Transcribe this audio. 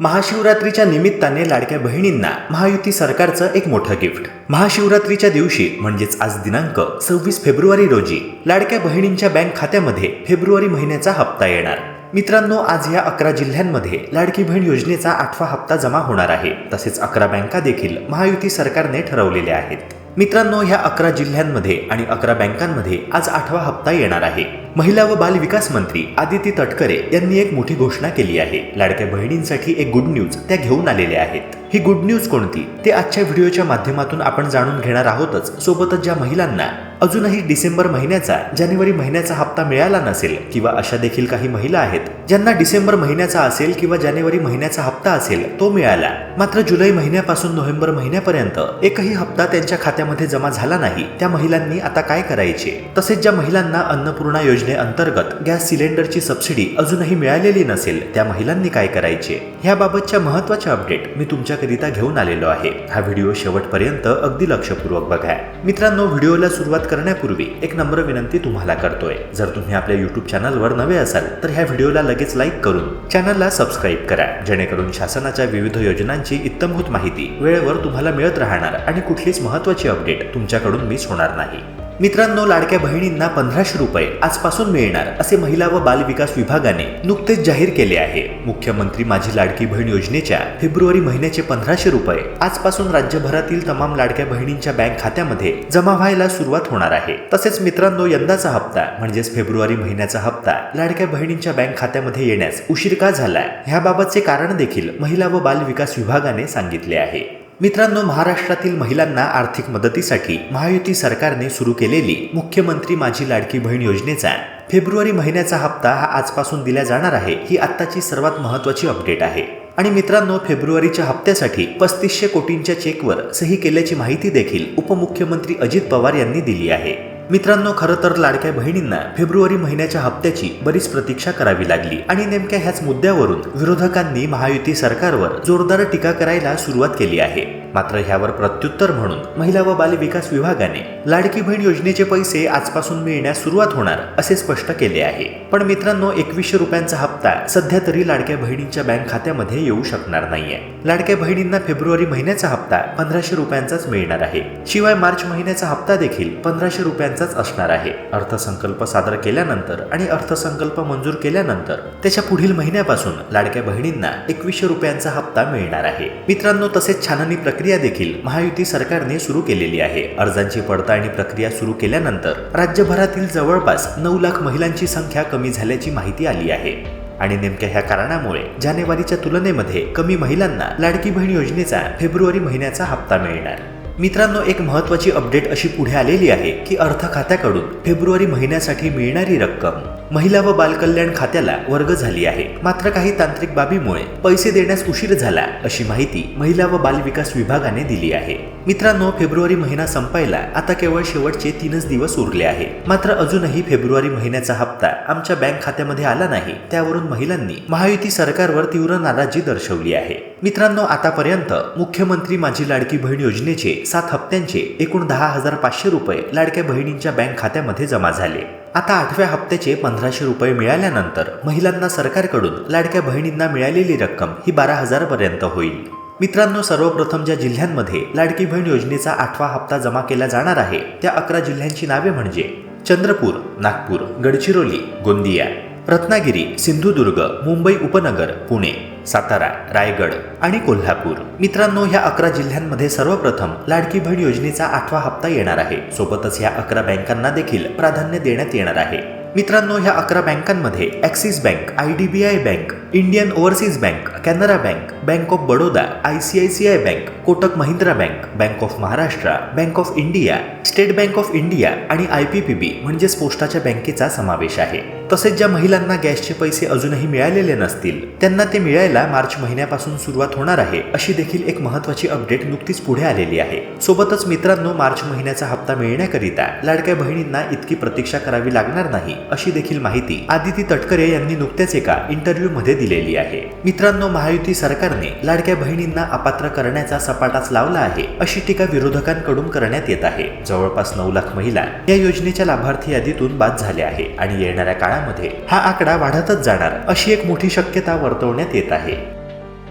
महाशिवरात्रीच्या निमित्ताने लाडक्या बहिणींना महायुती सरकारचं एक मोठं गिफ्ट. महाशिवरात्रीच्या दिवशी म्हणजेच आज दिनांक सव्वीस फेब्रुवारी रोजी लाडक्या बहिणींच्या बँक खात्यामध्ये फेब्रुवारी महिन्याचा हप्ता येणार. मित्रांनो आज या अकरा जिल्ह्यांमध्ये लाडकी बहीण योजनेचा आठवा हप्ता जमा होणार आहे. तसेच अकरा बँका देखील महायुती सरकारने ठरवलेल्या आहेत. मित्रांनो ह्या अकरा जिल्ह्यांमध्ये आणि अकरा बँकांमध्ये आज आठवा हप्ता येणार आहे. महिला व बाल विकास मंत्री आदिती तटकरे यांनी एक मोठी घोषणा केली आहे. लाडक्या बहिणींसाठी एक गुड न्यूज त्या घेऊन आलेल्या आहेत. ही गुड न्यूज कोणती? ते आजच्या व्हिडिओच्या माध्यमातून आपण जाणून घेणार आहोतच. सोबतच ज्या महिलांना अजूनही डिसेंबर महिन्याचा जानेवारी महिन्याचा हप्ता मिळाला नसेल किंवा अशा देखील काही महिला आहेत ज्यांना डिसेंबर महिन्याचा असेल किंवा जानेवारी महिन्याचा हप्ता असेल तो मिळाला. मात्र जुलै महिन्यापासून नोव्हेंबर महिन्यापर्यंत एकही हप्ता त्यांच्या खात्यामध्ये जमा झाला नाही. त्या महिलांनी आता काय करायचे? तसेच ज्या महिलांना अन्नपूर्णा योजनेअंतर्गत गॅस सिलेंडरची सबसिडी अजूनही मिळालेली नसेल त्या महिलांनी काय करायचे? ह्याबाबतच्या महत्त्वाच्या अपडेट मी तुमच्या तुमच्याकरिता घेऊन आलेलो आहे. हा व्हिडिओ शेवटपर्यंत अगदी लक्षपूर्वक बघा. मित्रांनो व्हिडिओला सुरुवात करण्यापूर्वी एक नम्र विनंती तुम्हाला करतोय. जर तुम्ही आपल्या युट्यूब चॅनलवर नवे असाल तर ह्या व्हिडिओला लगेच लाईक करून चॅनलला सबस्क्राईब करा. जेणेकरून शासनाच्या विविध योजनांची इत्तमभूत माहिती वेळेवर तुम्हाला मिळत राहणार आणि कुठलीच महत्वाची अपडेट तुमच्याकडून मिस होणार नाही. मित्रांनो लाडक्या बहिणींना पंधराशे रुपये आजपासून मिळणार असे महिला व बाल विकास विभागाने नुकतेच जाहीर केले आहे. मुख्यमंत्री माझी लाडकी बहीण योजनेच्या फेब्रुवारी महिन्याचे पंधराशे रुपये आजपासून राज्यभरातील तमाम लाडक्या बहिणींच्या बँक खात्यामध्ये जमा व्हायला सुरुवात होणार आहे. तसेच मित्रांनो यंदाचा हप्ता म्हणजेच फेब्रुवारी महिन्याचा हप्ता लाडक्या बहिणींच्या बँक खात्यामध्ये येण्यास उशीर का झाला ह्याबाबतचे कारण देखील महिला व बाल विकास विभागाने सांगितले आहे. मित्रांनो महाराष्ट्रातील महिलांना आर्थिक मदतीसाठी महायुती सरकारने सुरू केलेली मुख्यमंत्री माझी लाडकी बहीण योजनेचा फेब्रुवारी महिन्याचा हप्ता हा आजपासून दिला जाणार आहे ही आत्ताची सर्वात महत्त्वाची अपडेट आहे. आणि मित्रांनो फेब्रुवारीच्या हप्त्यासाठी पस्तीसशे कोटींच्या चेकवर सही केल्याची माहिती देखील उपमुख्यमंत्री अजित पवार यांनी दिली आहे. मित्रांनो खरं तर लाडक्या बहिणींना फेब्रुवारी महिन्याच्या हप्त्याची बरीच प्रतीक्षा करावी लागली आणि नेमक्या ह्याच मुद्द्यावरून विरोधकांनी महायुती सरकारवर जोरदार टीका करायला सुरुवात केली आहे. मात्र ह्यावर प्रत्युत्तर म्हणून महिला व बाल विकास विभागाने लाडकी बहीण योजनेचे पैसे आजपासून मिळण्यास सुरुवात होणार असे स्पष्ट केले आहे. पण मित्रांनो एकवीसशे रुपयांचा हप्ता सध्या तरी लाडक्या बहिणींच्या बँक खात्यामध्ये येऊ शकणार नाहीये. लाडक्या बहिणींना फेब्रुवारी महिन्याचा हप्ता पंधराशे रुपयांचाच मिळणार आहे. शिवाय मार्च महिन्याचा हप्ता देखील पंधराशे रुपयांचाच असणार आहे. अर्थसंकल्प सादर केल्यानंतर आणि अर्थसंकल्प मंजूर केल्यानंतर त्याच्या पुढील महिन्यापासून लाडक्या बहिणींना एकवीसशे रुपयांचा हप्ता मिळणार आहे. मित्रांनो तसेच छाननी प्रक्रिया देखील महायुती सरकारने सुरू केलेली आहे. अर्जांची पडताळणी प्रक्रिया सुरू केल्यानंतर राज्यभरातील जवळपास नऊ लाख महिलांची संख्या कमी झाल्याची माहिती आली आहे. आणि नेमक्या ह्या कारणामुळे जानेवारीच्या तुलनेमध्ये कमी महिलांना लाडकी बहीण योजनेचा फेब्रुवारी महिन्याचा हप्ता मिळणार. मित्रांनो एक महत्वाची अपडेट अशी पुढे आलेली आहे की अर्थ खात्याकडून फेब्रुवारी महिन्यासाठी मिळणारी रक्कम महिला व बालकल्याण खात्याला वर्ग झाली आहे. मात्र काही तांत्रिक बाबीमुळे पैसे देण्यास उशीर झाला अशी माहिती महिला व बाल विकास विभागाने दिली आहे. मित्रांनो फेब्रुवारी महिना संपायला आता केवळ शेवटचे तीनच दिवस उरले आहे. मात्र अजूनही फेब्रुवारी महिन्याचा हप्ता आमच्या बँक खात्यामध्ये आला नाही. त्यावरून महिलांनी महायुती सरकारवर तीव्र नाराजी दर्शवली आहे. मित्रांनो आतापर्यंत मुख्यमंत्री माझी लाडकी बहीण योजनेचे सात हप्त्यांचे एकूण दहा हजार पाचशे रुपये लाडक्या बहिणींच्या बँक खात्यामध्ये जमा झाले. आता आठव्या हप्त्याचे पंधराशे रुपये मिळाल्यानंतर महिलांना सरकारकडून लाडक्या बहिणींना मिळालेली रक्कम ही बारा हजारपर्यंत होईल. मित्रांनो सर्वप्रथम ज्या जिल्ह्यांमध्ये लाडकी बहीण योजनेचा आठवा हप्ता जमा केला जाणार आहे त्या अकरा जिल्ह्यांची नावे म्हणजे चंद्रपूर नागपूर गडचिरोली गोंदिया रत्नागिरी सिंधुदुर्ग मुंबई उपनगर पुणे. सातारा रायगड आणि कोल्हापूर. मित्रांनो ह्या अकरा जिल्ह्यांमध्ये सर्वप्रथम लाडकी बहीण योजनेचा आठवा हप्ता येणार आहे. सोबतच ह्या अकरा बँकांना देखील प्राधान्य देण्यात येणार आहे. मित्रांनो ह्या अकरा बँकांमध्ये Axis bank I D B I bank Indian Overseas bank Canara bank bank of Baroda I C I C I bank Kotak Mahindra bank bank of Maharashtra bank of India State bank of India आणि I P P B म्हणजेच पोस्टाच्या बँकेचा समावेश आहे. तसेच ज्या महिलांना गॅसचे पैसे अजूनही मिळालेले नसतील त्यांना ते मिळायला मार्च महिन्यापासून सुरुवात होणार आहे अशी देखील एक महत्वाची अपडेट नुकतीच पुढे आलेली आहे. सोबतच मित्रांनो मार्च महिन्याचा हप्ता मिळण्याकरिता लाडक्या बहिणींना इतकी प्रतीक्षा करावी लागणार नाही अशी देखील माहिती आदिती तटकरे यांनी नुकत्याच एका इंटरव्ह्यू मध्ये दिलेली आहे. मित्रांनो महायुती सरकारने लाडक्या बहिणींना अपात्र करण्याचा सपाटाच लावला आहे अशी टीका विरोधकांकडून करण्यात येत आहे. जवळपास नऊ लाख महिला या योजनेच्या लाभार्थी यादीतून बाद झाल्या आहे आणि येणाऱ्या काळामध्ये हा आकडा वाढतच जाणार अशी एक मोठी शक्यता वर्तवण्यात येत आहे.